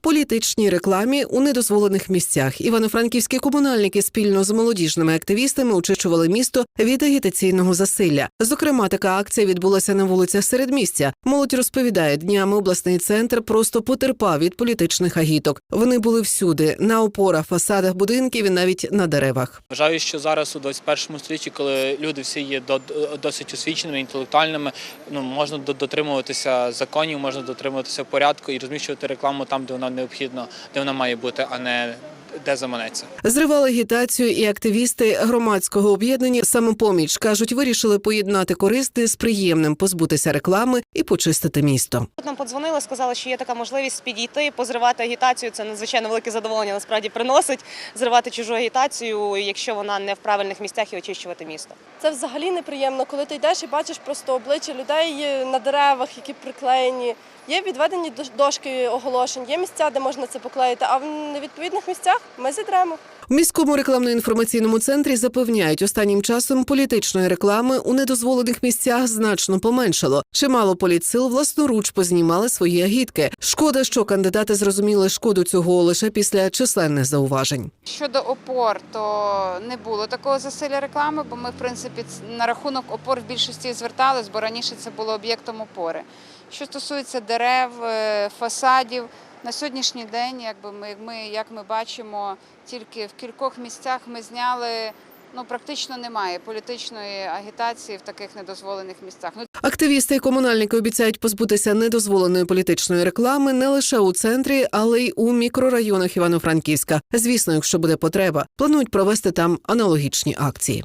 політичній рекламі у недозволених місцях. Івано-франківські комунальники спільно з молодіжними активістами очищували місто від агітаційного засилля. Зокрема, така акція відбулася на вулицях середмістя. Молодь розповідає, днями обласний центр просто потерпав від політичних агіток. Вони були всюди на опорах, фасадах будинків і навіть на деревах. Вважаю, що зараз у 21 столітті, коли люди всі є до- досить освіченими, інтелектуальними, ну можна до- дотримуватися законів, можна дотримуватися порядку і розміщувати рекламу там, де вона необхідна, де вона має бути, а не де заманеться. Зривали агітацію, і активісти громадського об'єднання самопоміч кажуть, вирішили поєднати корисне з приємним, позбутися реклами і почистити місто. Нам подзвонили, сказали, що є така можливість підійти, позривати агітацію. Це надзвичайно велике задоволення насправді приносить зривати чужу агітацію, якщо вона не в правильних місцях і очищувати місто. Це взагалі неприємно, коли ти йдеш і бачиш просто обличчя людей на деревах, які приклеєні. Є відведені дошки оголошень, є місця, де можна це поклеїти, а в невідповідних місцях ми зітремо. В міському рекламно-інформаційному центрі запевняють, останнім часом політичної реклами у недозволених місцях значно поменшало. Чимало політсил власноруч познімали свої агітки. Шкода, що кандидати зрозуміли шкоду цього лише після численних зауважень. Щодо опор, то не було такого засилля реклами, бо ми, в принципі, на рахунок опор в більшості звертались, бо раніше це було об'єктом опори. Що стосується дерев, е, фасадів, на сьогоднішній день, якби ми, ми, як ми бачимо, тільки в кількох місцях ми зняли. Ну, практично немає політичної агітації в таких недозволених місцях. Ну, Активісти і комунальники обіцяють позбутися недозволеної політичної реклами не лише у центрі, але й у мікрорайонах Івано-Франківська. Звісно, якщо буде потреба, планують провести там аналогічні акції.